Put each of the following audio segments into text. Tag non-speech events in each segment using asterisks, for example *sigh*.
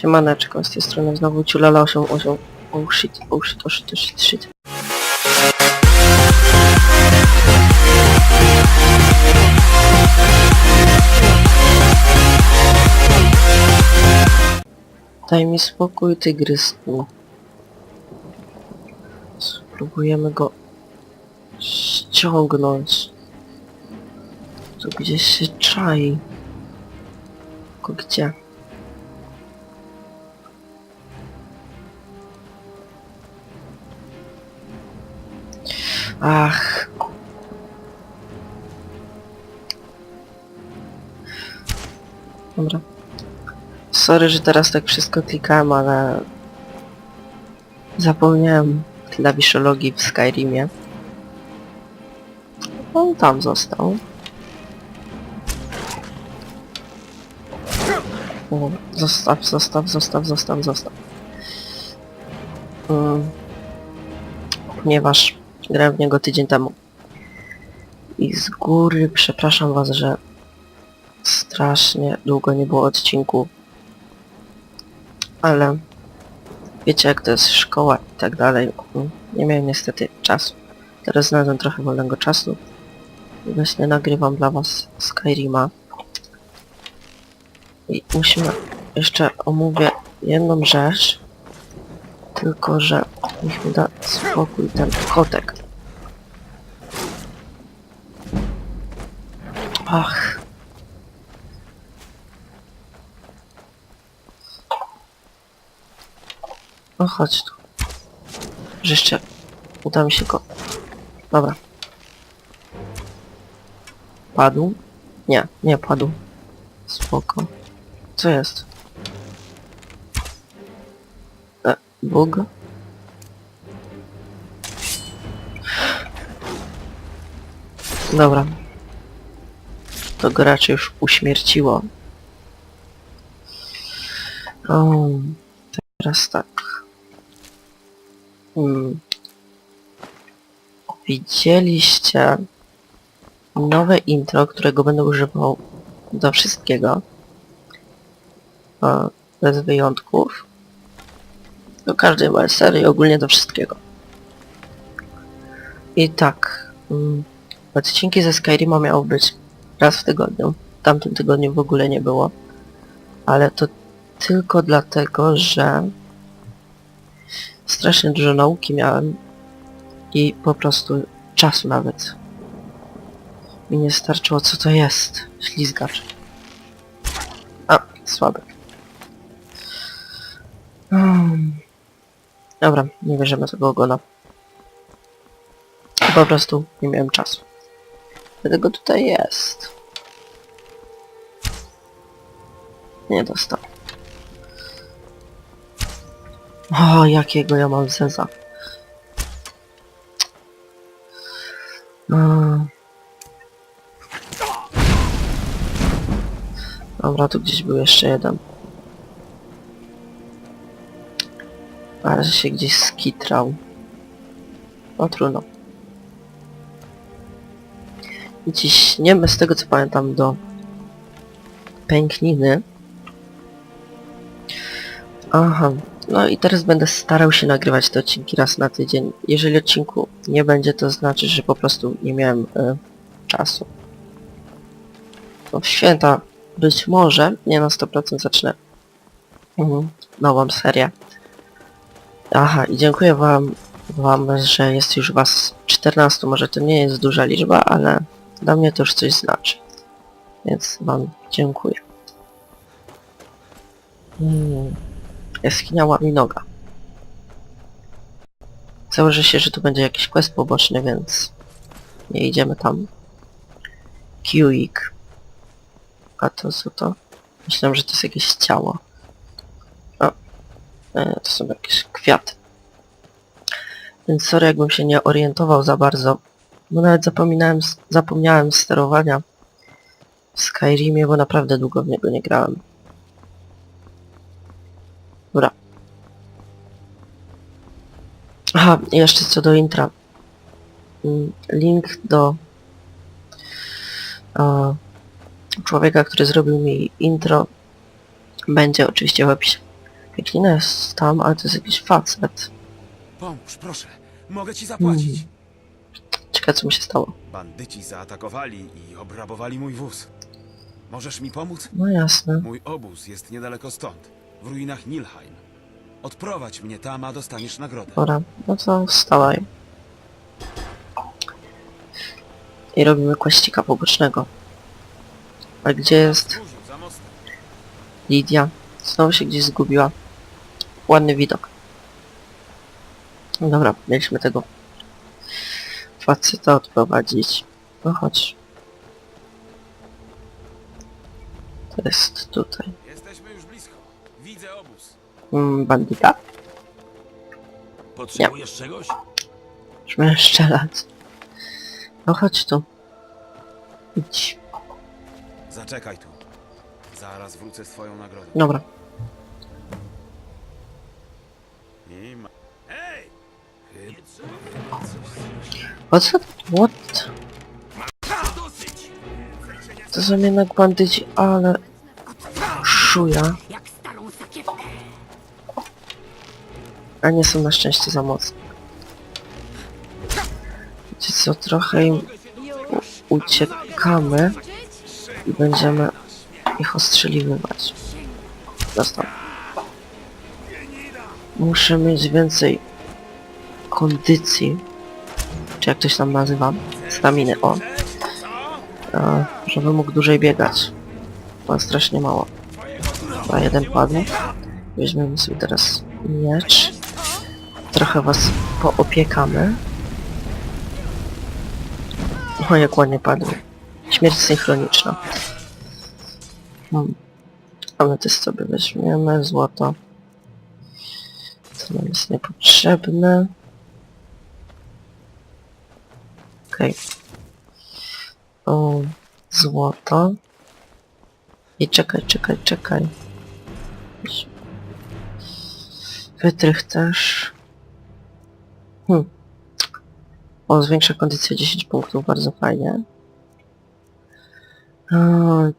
Siemaneczko, z tej strony znowu ciulala 88. Oh shit, oh shit, oh shit, oh shit, shit. Daj mi spokój, tygrysku. Spróbujemy go ściągnąć. Tu gdzieś się czai. Tylko gdzie? Ach. Dobra. Sorry, że teraz tak wszystko klikałem, ale... Zapomniałem klawiszologii w Skyrimie. On tam został. O, zostaw, zostaw, zostaw, zostaw, zostaw. Mm. Ponieważ grałem w niego tydzień temu. I z góry przepraszam was, że strasznie długo nie było odcinku. Ale wiecie jak to jest szkoła i tak dalej. Nie miałem niestety czasu. Teraz znalazłem trochę wolnego czasu. I właśnie nagrywam dla was Skyrima. I musimy jeszcze omówię jedną rzecz. Tylko, że niech mi da spokój ten kotek. Ach. No chodź tu. Że jeszcze uda mi się go... Dobra. Padł? Nie, nie padł. Spoko. Co jest? E, bug? Dobra. To go już uśmierciło. O, teraz tak. Hmm. Widzieliście nowe intro, którego będę używał do wszystkiego. Bez wyjątków. Do każdej mojej serii, ogólnie do wszystkiego. I tak. Mm, odcinki ze Skyrima miało być raz w tygodniu. W tamtym tygodniu w ogóle nie było. Ale to tylko dlatego, że strasznie dużo nauki miałem i po prostu czasu nawet mi nie starczyło co to jest. Ślizgacz. A, słaby. Hmm. Dobra, nie bierzemy tego ogona. Po prostu nie miałem czasu. Dlatego tutaj jest. Nie dostał. O, jakiego ja mam zeza. Mm. Dobra, tu gdzieś był jeszcze jeden. Ale się gdzieś skitrał. No trudno. I ciśniemy z tego co pamiętam do pękniny. Aha. No i teraz będę starał się nagrywać te odcinki raz na tydzień. Jeżeli odcinku nie będzie, to znaczy, że po prostu nie miałem y, czasu. No w święta być może, nie na 100% zacznę mhm, nową serię. Aha, i dziękuję wam, wam, że jest już was 14, może to nie jest duża liczba, ale dla mnie to już coś znaczy. Więc wam dziękuję. Hmm. Jaskinia Łaminoga. Założę się, że tu będzie jakiś quest poboczny, więc nie idziemy tam. Kiwik. A to co to? Myślałem, że to jest jakieś ciało. O, e, to są jakieś kwiaty. Więc sorry, jakbym się nie orientował za bardzo. Bo nawet zapominałem, zapomniałem sterowania w Skyrimie, bo naprawdę długo w niego nie grałem. Dobra. Aha, jeszcze co do intra. Mm, Link do e, człowieka, który zrobił mi intro będzie oczywiście w opisie. Pieklina jest tam, ale to jest jakiś facet. Pomóż, proszę. Mogę ci zapłacić. Ciekawe co mu się stało. Bandyci zaatakowali i obrabowali mój wóz. Możesz mi pomóc? No jasne. Mój obóz jest niedaleko stąd, w ruinach Nilheim. Odprowadź mnie tam, a dostaniesz nagrodę. Dobra, no to wstawaj. I robimy kwaścika pobocznego. A gdzie jest Wzgórzu, za mostem. Lidia? Znowu się gdzieś zgubiła. Ładny widok. No dobra, mieliśmy tego faceta odprowadzić. No chodź. To jest tutaj. Jesteśmy już blisko. Widzę obóz. Mm, bandita? Potrzebujesz czegoś? Brzmię strzelać. No chodź tu. Idź. Zaczekaj tu. Zaraz wrócę z twoją nagrodą. Dobra. I ma... Hej! Po co? What? To są jednak bandyci, ale... Szuja. A nie są na szczęście za mocne. Wiecie co, trochę im uciekamy i będziemy ich ostrzeliwywać. Dostał. Muszę mieć więcej kondycji, czy jak to się tam nazywa, staminy, o, a, żeby mógł dłużej biegać. Bo strasznie mało. A jeden padł. Weźmiemy sobie teraz miecz. Trochę was poopiekamy. O, jak ładnie padł. Śmierć synchroniczna. Hmm. Ametyst sobie weźmiemy, złoto. Co nam jest niepotrzebne. Okej. O, złoto. I czekaj, czekaj, czekaj. Wytrych też. Hmm. O, zwiększa kondycję 10 punktów, bardzo fajnie. O,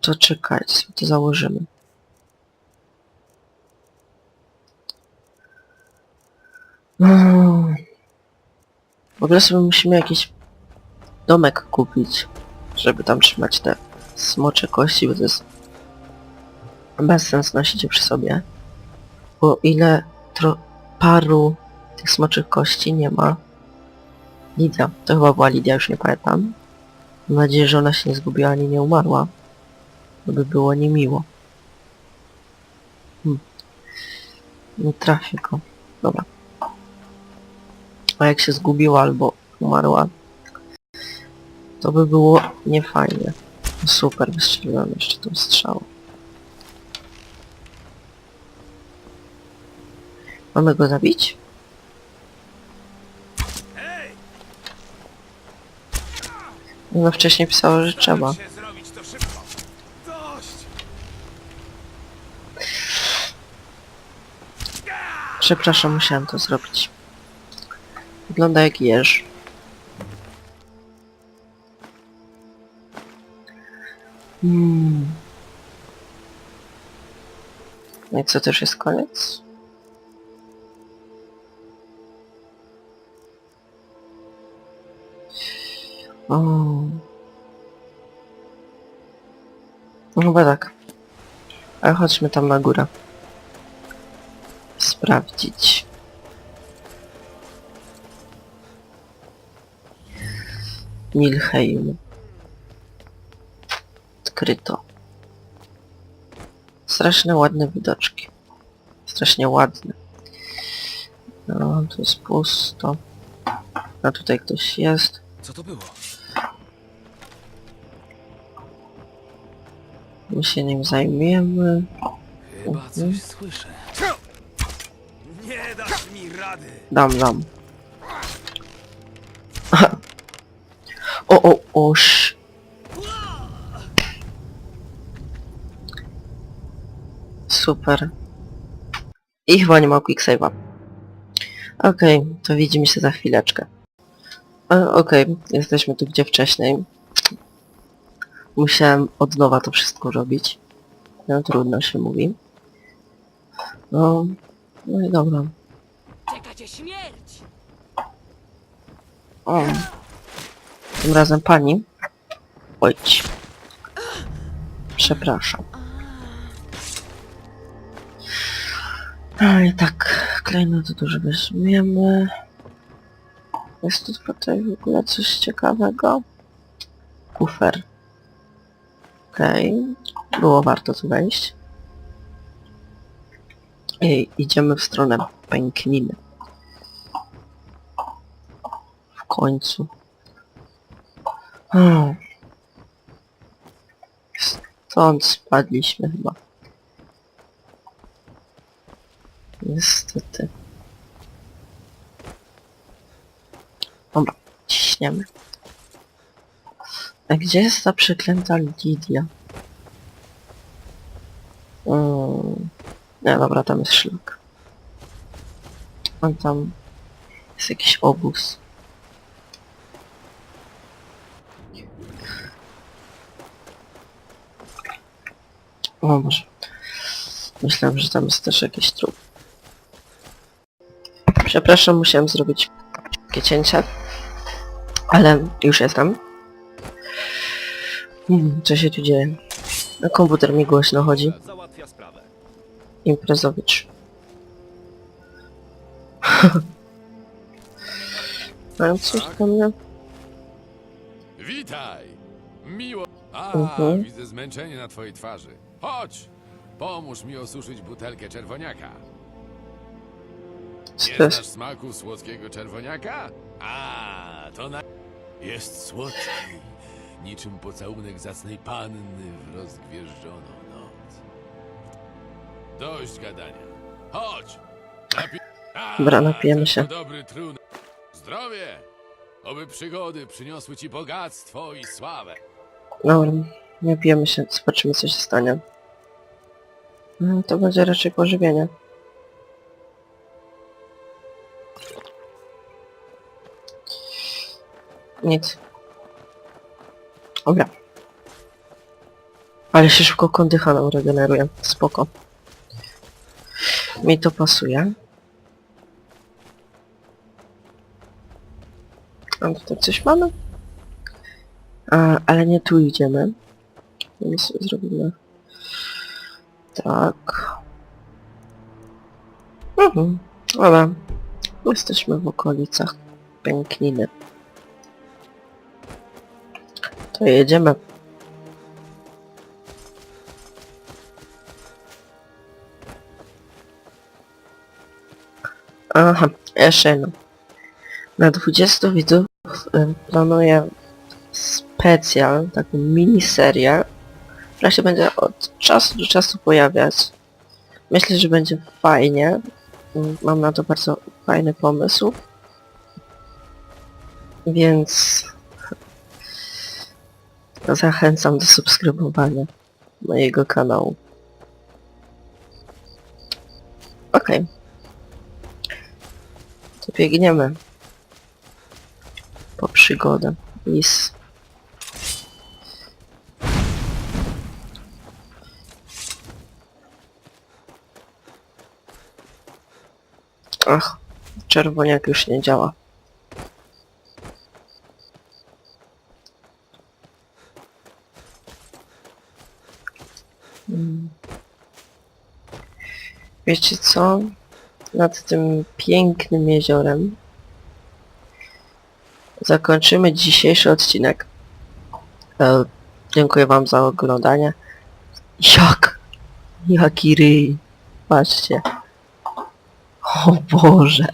to czekaj, sobie to założymy. Mm. W ogóle sobie musimy jakiś domek kupić, żeby tam trzymać te smocze kości, bo to jest bez sens nosić je przy sobie. Bo ile tro paru tych smoczych kości nie ma. Lidia, to chyba była Lidia, już nie pamiętam. Mam nadzieję, że ona się nie zgubiła ani nie umarła. To by było niemiło. Hmm. Nie trafię go. Dobra. A jak się zgubiła albo umarła, to by było niefajnie. Super, wystrzeliłem jeszcze tą strzałą. Mamy go zabić? No wcześniej pisało, że trzeba. Przepraszam, musiałem to zrobić. Wygląda jak jeż. Hmm. No i co, też jest koniec? O. No chyba tak. Ale chodźmy tam na górę. Sprawdzić. Nilheim. Odkryto. Strasznie ładne widoczki. Strasznie ładne. No, tu jest pusto. A tutaj ktoś jest. Co to było? My się nim zajmiemy. Chyba Mhm. coś słyszę. Nie dasz mi rady! Dam, dam. *laughs* O, o, Super. I chyba nie ma quick save'a. Okej, to widzimy się za chwileczkę. E, Okej, jesteśmy tu gdzie wcześniej. Musiałem od nowa to wszystko robić. No trudno się mówi. No, No i dobra. Czeka cię śmierć! O. Tym razem pani. Ojć. Przepraszam. A i tak, klejnoty dużo weźmiemy. Jest tu tutaj w ogóle coś ciekawego? Kufer. Okej. Było warto tu wejść. I idziemy w stronę pękniny. W końcu. Stąd spadliśmy chyba. Niestety. Dobra, ciśniemy. A gdzie jest ta przeklęta Lidia? Mm. Nie, dobra, tam jest szlak. A tam jest jakiś obóz. O Boże. Myślałem, że tam jest też jakiś trup. Przepraszam, musiałem zrobić takie cięcie. Ale już jestem. Hmm, co się tu dzieje? No, komputer mi głośno chodzi. Imprezowicz. *laughs* Mają coś do mnie? Witaj! Miło... A, Mhm. widzę zmęczenie na twojej twarzy. Chodź! Pomóż mi osuszyć butelkę czerwoniaka. Nie znasz smaku słodkiego czerwoniaka? A, to na... Jest słodki. Niczym pocałunek zacnej panny w rozgwieżdżoną noc. Dość gadania. Chodź! Napi... A, Dobra, napijemy to się. dobry trun. Zdrowie! Oby przygody przyniosły ci bogactwo i sławę. Dobra, nie pijemy się, zobaczymy co się stanie. No, to będzie raczej pożywienie. Nic. Dobra. Ale się szybko kondycha nam regeneruje. Spoko. Mi to pasuje. A tutaj coś mamy? A, ale nie tu idziemy. Więc zrobimy tak. Mhm. Dobra. Jesteśmy w okolicach Pękniny. To jedziemy. Aha, jeszcze jedno. Na 20 widzów planuję specjal, taką miniserię, która się będzie od czasu do czasu pojawiać. Myślę, że będzie fajnie. Mm, Mam na to bardzo fajny pomysł. Więc zachęcam do subskrybowania mojego kanału. Okej. To biegniemy po przygodę. Lis. Ach, czerwoniak już nie działa. Wiecie co? Nad tym pięknym jeziorem zakończymy dzisiejszy odcinek. E, dziękuję wam za oglądanie. Jak? Jaki ryj? Patrzcie. O Boże.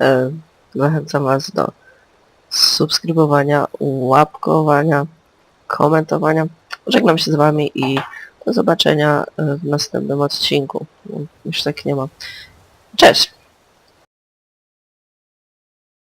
E, zachęcam was do subskrybowania, łapkowania, komentowania. Żegnam się z wami i do zobaczenia e, w następnym odcinku. Już tak nie ma. Cześć!